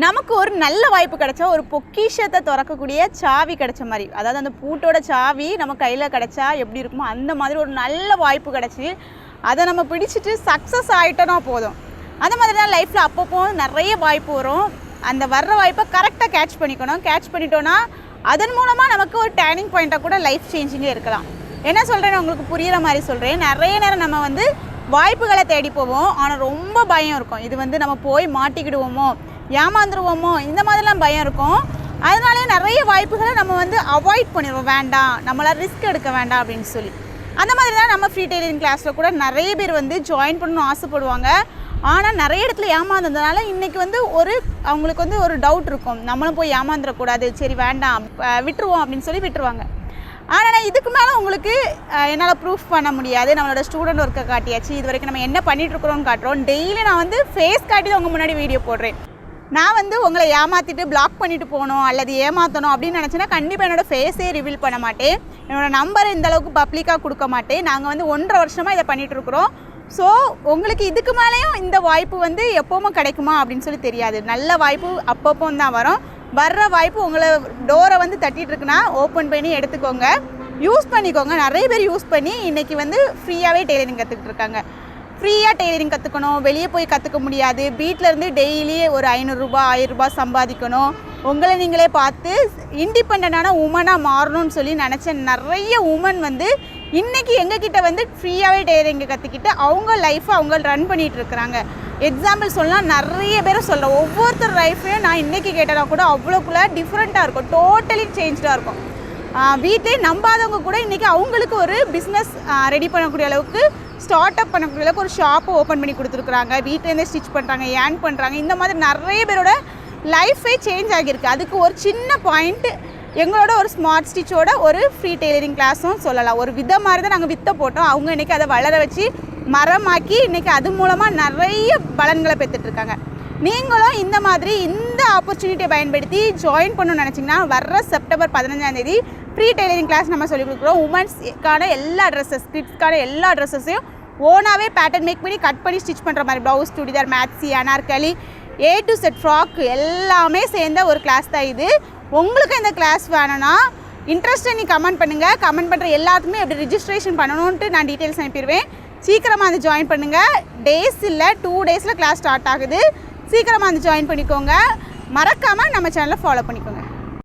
நமக்கு ஒரு நல்ல வாய்ப்பு கிடைச்சா ஒரு பொக்கிஷத்தை திறக்கக்கூடிய சாவி கிடைச்ச மாதிரி. அதாவது அந்த பூட்டோட சாவி நம்ம கையில் கிடைச்சா எப்படி இருக்குமோ அந்த மாதிரி ஒரு நல்ல வாய்ப்பு கிடச்சி அதை நம்ம பிடிச்சிட்டு சக்ஸஸ் ஆகிட்டோன்னா போதும். அந்த மாதிரி தான் லைஃப்பில் அப்பப்போ நிறைய வாய்ப்பு வரும். அந்த வர்ற வாய்ப்பை கரெக்டாக கேட்ச் பண்ணிக்கணும். கேட்ச் பண்ணிட்டோன்னா அதன் மூலமாக நமக்கு ஒரு டேர்னிங் பாயிண்ட்டாக கூட லைஃப் சேஞ்சிங்கே இருக்கலாம். என்ன சொல்கிறேன்னு உங்களுக்கு புரிகிற மாதிரி சொல்கிறேன் நிறைய நேரம் நம்ம வந்து வாய்ப்புகளை தேடி போவோம். ஆனால் ரொம்ப பயம் இருக்கும். இது வந்து நம்ம போய் மாட்டிக்கிடுவோமோ? ஏமாந்துருவோமோ? இந்த மாதிரிலாம் பயம் இருக்கும். அதனாலே நிறைய வாய்ப்புகளை நம்ம வந்து அவாய்ட் பண்ணிடுவோம். வேண்டாம். நம்மளால் ரிஸ்க் எடுக்க வேண்டாம் அப்படின்னு சொல்லி. அந்த மாதிரி தான் நம்ம ஃப்ரீ டெய்லரிங் கிளாஸில் கூட நிறைய பேர் வந்து ஜாயின் பண்ணணும்னு ஆசைப்படுவாங்க. ஆனால் நிறைய இடத்துல ஏமாந்ததுனால இன்றைக்கி வந்து ஒரு அவங்களுக்கு வந்து ஒரு டவுட் இருக்கும். நம்மளும் போய் ஏமாந்துடக்கூடாது சரி வேண்டாம். விட்டுருவோம் அப்படின்னு சொல்லி விட்டுருவாங்க. ஆனால் இதுக்கு மேலே உங்களுக்கு என்னால் ப்ரூஃப் பண்ண முடியாது. நம்மளோட ஸ்டூடெண்ட் ஒர்க்கை காட்டியாச்சு. இது வரைக்கும் நம்ம என்ன பண்ணிட்டு இருக்கிறோம்னு காட்டுறோம். டெய்லி நான் வந்து ஃபேஸ் காட்டி தான் உங்கள் முன்னாடி வீடியோ போடுறேன். நான் வந்து உங்களை ஏமாற்றிட்டு பிளாக் பண்ணிட்டு போகணும் அல்லது ஏமாற்றணும் அப்படின்னு நினச்சேன்னா கண்டிப்பாக என்னோட ஃபேஸே ரிவீல் பண்ண மாட்டேன். என்னோடய நம்பர் இந்த அளவுக்கு பப்ளிக்காக கொடுக்க மாட்டேன். நாங்கள் வந்து ஒன்றரை வருஷமாக இதை பண்ணிகிட்ருக்குறோம் ஸோ உங்களுக்கு இதுக்கு மேலேயும் இந்த வாய்ப்பு வந்து எப்போவுமே கிடைக்குமா அப்படின்னு சொல்லி தெரியாது. நல்ல வாய்ப்பு அப்பப்போ தான் வரும். வர்ற வாய்ப்பு உங்களை டோரை வந்து தட்டிகிட்டு இருக்குன்னா ஓப்பன் பண்ணி எடுத்துக்கோங்க. யூஸ் பண்ணிக்கோங்க. நிறைய பேர் யூஸ் பண்ணி இன்றைக்கி வந்து ஃப்ரீயாகவே டெய்லரிங் கற்றுக்கிட்டு இருக்காங்க. ஃப்ரீயாக டெய்லரிங் கற்றுக்கணும் வெளியே போய் கற்றுக்க முடியாது. வீட்டில் இருந்து டெய்லி ஒரு ஐநூறுரூபா ஆயிரரூபா சம்பாதிக்கணும். உங்களை நீங்களே பார்த்து இண்டிபெண்ட்டான உமனாக மாறணும்னு சொல்லி நினச்ச நிறைய உமன் வந்து இன்றைக்கி எங்ககிட்ட வந்து ஃப்ரீயாகவே டெய்லரிங்கை கற்றுக்கிட்டு அவங்க லைஃப்பை அவங்க ரன் பண்ணிகிட்டு இருக்கிறாங்க. எக்ஸாம்பிள் சொல்லலாம் நிறைய பேரை சொல்கிறேன் ஒவ்வொருத்தர் லைஃப்பையும் நான் இன்றைக்கி கேட்டனா கூட அவ்வளோக்குள்ள டிஃப்ரெண்ட்டாக இருக்கும். டோட்டலி சேஞ்ச்டாக இருக்கும். வீட்டே நம்பாதவங்க கூட இன்றைக்கி அவங்களுக்கு ஒரு பிஸ்னஸ் ரெடி பண்ணக்கூடிய அளவுக்கு ஸ்டார்ட் அப் பண்ணக்கூடிய ஒரு ஷாப்பை ஓப்பன் பண்ணி கொடுத்துருக்குறாங்க. வீட்டிலேருந்தே ஸ்டிச் பண்ணுறாங்க ஏன் பண்ணுறாங்க இந்த மாதிரி நிறைய பேரோட லைஃபே சேஞ்ச் ஆகியிருக்கு. அதுக்கு ஒரு சின்ன பாயிண்ட்டு எங்களோட ஒரு ஸ்மார்ட் ஸ்டிச்சோட ஒரு ஃப்ரீ டெய்லரிங் கிளாஸும் சொல்லலாம். ஒரு வித மாதிரி தான் நாங்கள் வித்த போட்டோம். அவங்க இன்றைக்கி அதை வளர வச்சு மரமாக்கி இன்றைக்கி அது மூலமாக நிறைய பலன்களை பெற்றுட்ருக்காங்க. நீங்களும் இந்த மாதிரி இந்த ஆப்பர்ச்சுனிட்டியை பயன்படுத்தி ஜாயின் பண்ணணும்னு நினச்சிங்கன்னா வர்ற செப்டம்பர் பதினஞ்சாந்தேதி ஃப்ரீ டெய்லரிங் கிளாஸ் நம்ம சொல்லிக் கொடுக்குறோம். உமன்ஸ்க்கான எல்லா ட்ரெஸ்ஸஸ் கிட்ஸ்க்கான எல்லா ட்ரெஸ்ஸஸையும் ஓனாகவே பேட்டர்ன் மேக் பண்ணி கட் பண்ணி ஸ்டிச் பண்ணுற மாதிரி. Blouse churidar maxi anarkali A to Z frock எல்லாமே சேர்ந்த ஒரு கிளாஸ் தான் இது. உங்களுக்கு இந்த கிளாஸ் வேணும்னா இன்ட்ரெஸ்ட்டை நீ கமெண்ட் பண்ணுங்கள் கமெண்ட் பண்ணுற எல்லாத்துக்குமே எப்படி ரிஜிஸ்ட்ரேஷன் பண்ணணுன்ட்டு நான் டீட்டெயில்ஸ் அனுப்பிடுவேன். சீக்கிரமாக வந்து ஜாயின் பண்ணுங்கள் டேஸ் இல்லை டூ டேஸில் கிளாஸ் ஸ்டார்ட் ஆகுது. சீக்கிரமாக வந்து ஜாயின் பண்ணிக்கோங்க. மறக்காமல் நம்ம சேனலை ஃபாலோ பண்ணிக்கோங்க.